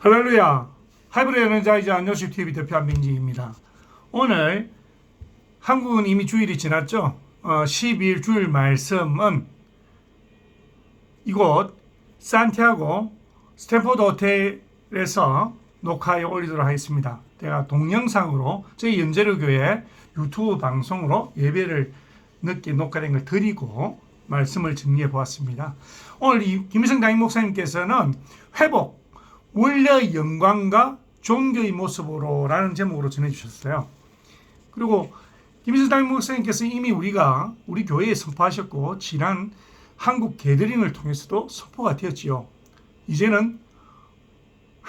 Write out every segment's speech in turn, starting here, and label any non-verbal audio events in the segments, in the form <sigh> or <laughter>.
할렐루야. 하이브리 에너자이저 안녕시 TV 대표 안민지입니다. 오늘 한국은 이미 주일이 지났죠. 어, 12일 주일 말씀은 이곳 산티아고 스탠포드 호텔에서 녹화에 올리도록 하겠습니다. 제가 동영상으로 저희 연재료 교회 유튜브 방송으로 예배를 늦게 녹화된 걸 드리고 말씀을 정리해 보았습니다. 오늘 이 김희성 담임 목사님께서는 회복 원래의 영광과 종교의 모습으로라는 제목으로 전해주셨어요. 그리고 담임 목사님께서 이미 우리가 우리 교회에 선포하셨고 지난 한국 게더링을 통해서도 선포가 되었지요. 이제는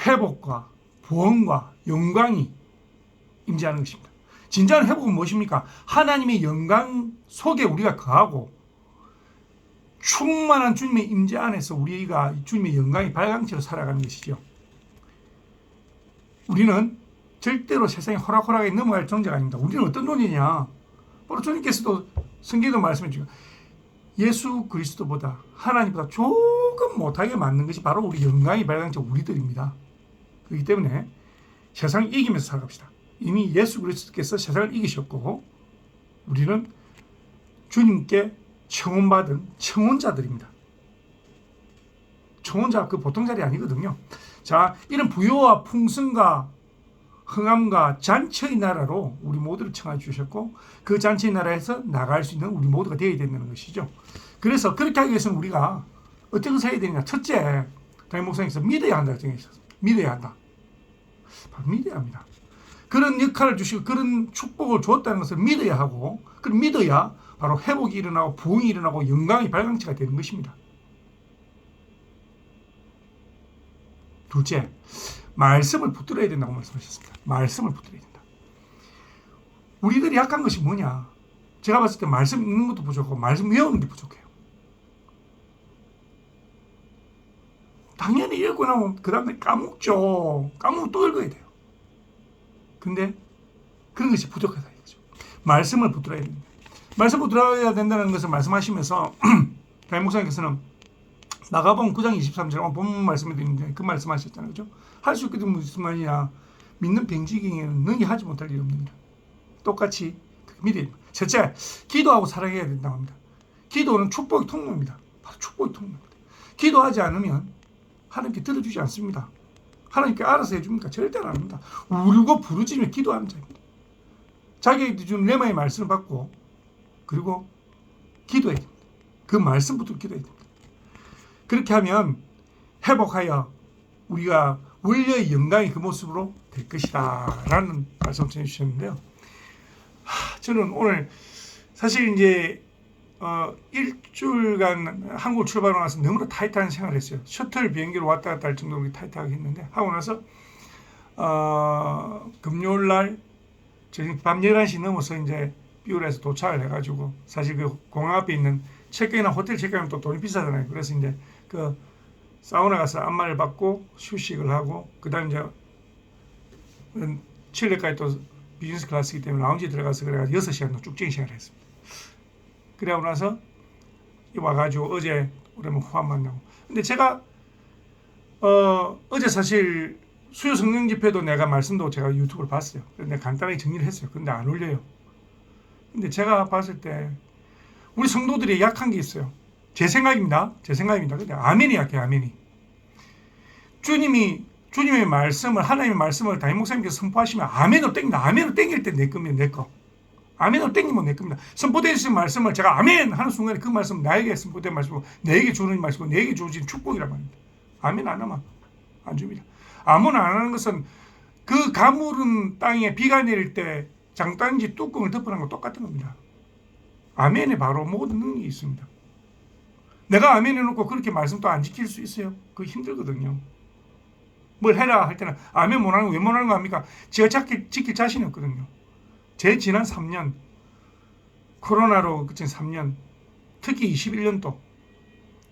회복과 부흥과 영광이 임재하는 것입니다. 진정한 회복은 무엇입니까? 하나님의 영광 속에 우리가 거하고 충만한 주님의 임재 안에서 우리가 주님의 영광이 발광체로 살아가는 것이죠. 우리는 절대로 세상에 호락호락하게 넘어갈 존재가 아닙니다. 우리는 어떤 존재냐? 바로 주님께서도 성경에도 말씀해 주고 예수 그리스도보다 하나님보다 조금 못하게 맞는 것이 바로 우리 영광이 발광체 우리들입니다. 그렇기 때문에 세상을 이기면서 살아갑시다. 이미 예수 그리스도께서 세상을 이기셨고 우리는 주님께 청혼받은 청혼자들입니다. 청혼자 그 보통 자리 아니거든요. 자, 이런 부요와 풍성과 흥함과 잔치의 나라로 우리 모두를 청해 주셨고 그 잔치의 나라에서 나갈 수 있는 우리 모두가 되어야 된다는 것이죠. 그래서 그렇게 하기 위해서는 우리가 어떻게 해야 되느냐? 첫째, 담임 목사님께서 믿어야 한다 정해주셨습니다. 믿어야 한다. 바로 믿어야 합니다. 그런 역할을 주시고 그런 축복을 주었다는 것을 믿어야 하고 그 믿어야 바로 회복이 일어나고 부흥이 일어나고 영광이 발광체가 되는 것입니다. 둘째, 말씀을 붙들어야 된다고 말씀하셨습니다. 말씀을 붙들어야 된다. 우리들이 약한 것이 뭐냐? 제가 봤을 때 말씀 읽는 것도 부족하고 말씀 외우는 게 부족해요. 당연히 읽고 나면 그 다음에 까먹죠. 까먹으면 또 읽어야 돼요. 근데 그런 것이 부족하다 이거죠. 말씀을 붙들어야 됩니다. 말씀 붙들어야 된다는 것을 말씀하시면서 <clears throat> 담임 목사님께서는 나가본 9장 23절 본문 말씀에 드리는데 그 말씀하셨잖아요. 그죠? 할 수 있거든 무슨 말이냐. 믿는 병지경에는 능히 하지 못할 일이 없느니라. 똑같이 됩니다. 셋째, 기도하고 사랑해야 된다고 합니다. 기도는 축복의 통로입니다. 바로 축복의 통로입니다. 기도하지 않으면 하나님께 들어주지 않습니다. 하나님께 알아서 해줍니까? 절대 안 합니다. 울고 부르짖으며 기도하는 자입니다. 자기에게 준 레마의 말씀을 받고 그리고 기도해야 됩니다. 그 말씀부터 기도해야 됩니다. 그렇게 하면 회복하여 우리가 원래의 영광의 그 모습으로 될 것이다 라는 말씀을 전해주셨는데요. 하, 저는 오늘 사실 이제 어, 일주일간 한국 출발하고 나서 너무나 타이트한 생활을 했어요. 셔틀 비행기로 왔다 갔다 할 정도로 타이트하게 했는데 하고 나서 어, 금요일 날 저희 밤 11시 넘어서 이제 비올에서 도착을 해가지고 사실 그 공항 앞에 있는 체크인이나 호텔 체크인은 또 돈이 비싸잖아요. 그래서 이제 그 사우나 가서 안마를 받고 휴식을 하고 그다음 이제 칠레까지 또 비즈니스 클래스이기 때문에 라운지 들어가서 그래가지고 6시간 쭉쟁이 시간을 했습니다. 그러고 나서 와가지고 어제 오랜만에 후한 만나고 근데 제가 어 어제 사실 수요 성령 집회도 내가 말씀도 제가 유튜브를 봤어요. 근데 간단하게 정리를 했어요. 근데 안 올려요. 근데 제가 봤을 때 우리 성도들이 약한 게 있어요. 제 생각입니다. 제 생각입니다. 근데 아멘이 약해요. 아멘이. 주님이 주님의 말씀을 하나님의 말씀을 담임 목사님께서 선포하시면 아멘으로 땡긴다. 아멘으로 땡길 때 내 겁니다. 내 거. 아멘으로 땡기면 내 겁니다. 선포되어 있는 말씀을 제가 아멘 하는 순간에 그 말씀 나에게 선포된 말씀이고 내게 주는 말씀이고 내게 주어진 축복이란 말입니다. 아멘 안 하면 안 줍니다. 아멘 안 하는 것은 그 가물은 땅에 비가 내릴 때 장단지 뚜껑을 덮어놓은 거 똑같은 겁니다. 아멘에 바로 모든 능력이 있습니다. 내가 아멘 해놓고 그렇게 말씀도 안 지킬 수 있어요? 그거 힘들거든요. 뭘 해라 할 때는 아멘 못 하는 거왜 못 하는 거 합니까? 제가 지킬, 지킬 자신이 없거든요. 제 지난 3년 코로나로 그친 3년 특히 21년도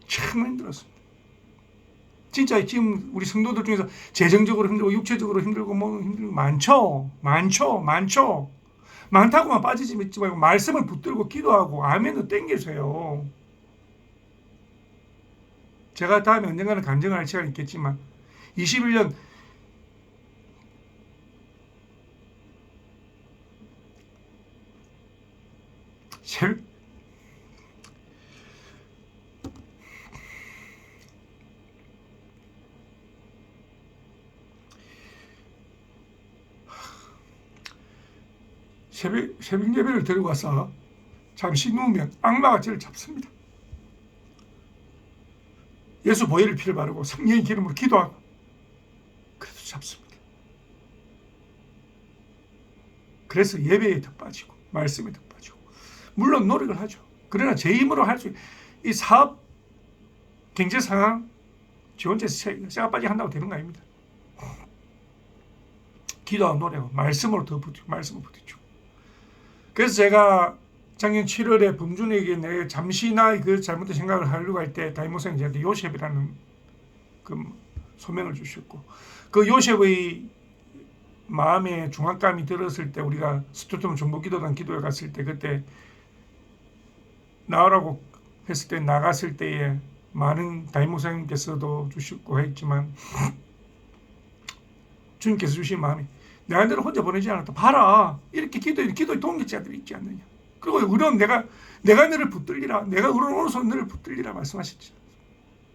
참 힘들었습니다. 진짜 지금 우리 성도들 중에서 재정적으로 힘들고 육체적으로 힘들고 뭐 힘들고 많죠. 많죠. 많죠. 많다고만 빠지지 말고 말씀을 붙들고 기도하고 아멘을 땡겨서요. 제가 다음에 언젠가는 감정을 할 시간이 있겠지만 21년 셀 새벽, 새벽 예배를 들고 와서 잠시 누우면 악마가 저를 잡습니다. 예수 보혈의 피를 바르고 성령의 기름으로 기도하고 그래도 잡습니다. 그래서 예배에 더 빠지고 말씀에 더 빠지고 물론 노력을 하죠. 그러나 제 힘으로 할 수 이 사업 경제 상황 지 혼자 쇠가 빠지 한다고 되는 거 아닙니다. 기도하고 노래하고 말씀으로 더 부딪히고 말씀을 부딪히고 그래서 제가 작년 7월에 범준에게 내 잠시나 그 잘못된 생각을 하려고 할 때 다이모생이 저한테 요셉이라는 그 소명을 주셨고 그 요셉의 마음에 중압감이 들었을 때 우리가 스토트문 정보기도단 기도에 갔을 때 그때 나오라고 했을 때 나갔을 때에 많은 다이모생님께서도 주셨고 했지만 주님께서 주신 마음이 내한테는 혼자 보내지 않았다. 봐라 이렇게 기도에 기도에 동기자들이 있지 않느냐. 그리고 의로운 내가 내가 너를 붙들리라. 내가 의로운 오른손 너를 붙들리라 말씀하셨지.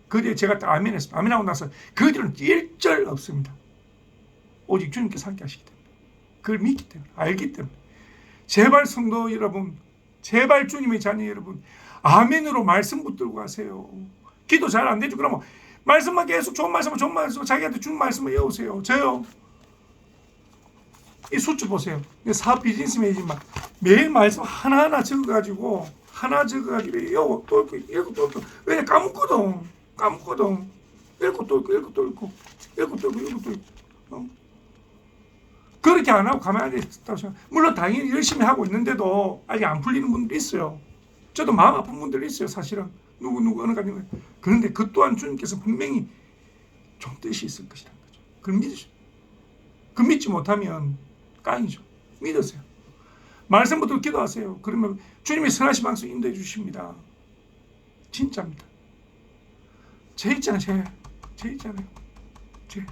그 뒤에 제가 딱 아멘했습니다. 아멘하고 나서 그 뒤로는 일절 없습니다. 오직 주님께서 함께 하시기 때문에 그걸 믿기 때문에 알기 때문에 제발 성도 여러분 제발 주님의 자녀 여러분 아멘으로 말씀 붙들고 가세요. 기도 잘 안 되죠. 그러면 말씀만 계속 좋은 말씀 좋은 말씀 자기한테 준 말씀을 외우세요. 저요. 이 수치 보세요. 사업 비즈니스맨이지만 매일 말씀 하나하나 적어가지고 하나 적어가지고 이거 또 읽고 읽고 또 읽고. 왜냐 까먹거든. 까먹거든. 읽고 또 읽고 읽고 또 읽고. 읽고 또 읽고 읽고 또 읽고. 어? 그렇게 안 하고 가만히 있다고 생각 물론 당연히 열심히 하고 있는데도 아직 안 풀리는 분들이 있어요. 저도 마음 아픈 분들이 있어요 사실은. 누구 누구 어느 가지 그런데 그 또한 주님께서 분명히 좀 뜻이 있을 것이라는 거죠. 그걸 믿으죠 그 믿지 못하면 깡이죠. 믿으세요. 말씀부터 기도하세요. 그러면 주님이 선하신 방송 인도해 주십니다. 진짜입니다. 제 있잖아요. 제. 제 있잖아요. 제.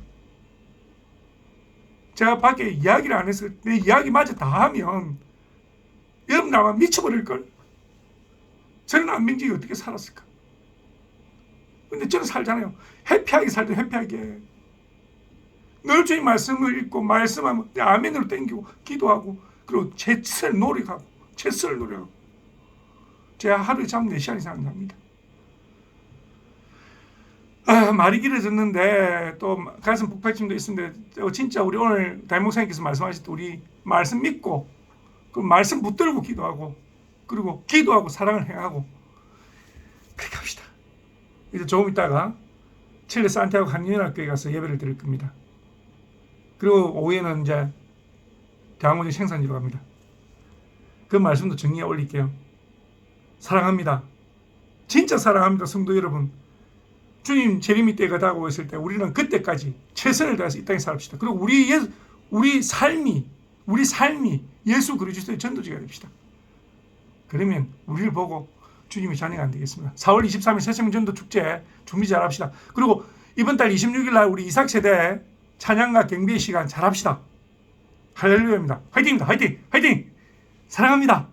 제가 밖에 이야기를 안 해서 내 이야기마저 다 하면 여러분 아마 미쳐버릴걸. 저는 안 민지 어떻게 살았을까. 근데 저는 살잖아요. 해피하게 살죠. 해피하게. 늘 주님 말씀을 읽고 말씀하면 아멘으로 땡기고 기도하고 그리고 채쓸 노력하고 채쓸 노력하고 제가 하루에 잠 4시간 이상 잡니다. 아, 말이 길어졌는데 또 가슴 폭발심도 있는데 진짜 우리 오늘 달목사님께서 말씀하실 때 우리 말씀 믿고 그 말씀 붙들고 기도하고 그리고 기도하고 사랑을 행하고 그렇게 합시다. 이제 조금 있다가 칠레 산티아고 한인학교에 가서 예배를 드릴 겁니다. 그리고 오후에는 이제 대학원의 생산지로 갑니다. 그 말씀도 정리해 올릴게요. 사랑합니다. 진짜 사랑합니다, 성도 여러분. 주님 재림이 때가 다가오고 있을 때 우리는 그때까지 최선을 다해서 이 땅에 살읍시다. 그리고 우리 예, 우리 삶이 우리 삶이 예수 그리스도의 전도지가 됩시다. 그러면 우리를 보고 주님의 자녀가 안 되겠습니다. 4월 23일 새생명 전도 축제 준비 잘 합시다. 그리고 이번 달 26일 날 우리 이삭 세대 찬양과 경배의 시간 잘 합시다. 할렐루야입니다. 화이팅입니다. 화이팅! 화이팅! 사랑합니다.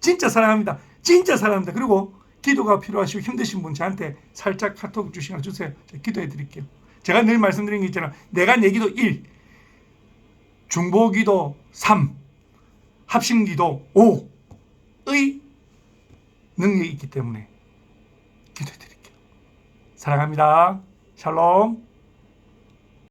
진짜 사랑합니다. 진짜 사랑합니다. 그리고 기도가 필요하시고 힘드신 분 저한테 살짝 카톡 주시거나 주세요. 기도해 드릴게요. 제가 늘 말씀드린 게 있잖아. 내가 내 기도 1, 중보기도 3, 합심기도 5의 능력이 있기 때문에 기도해 드릴게요. 사랑합니다. 샬롬.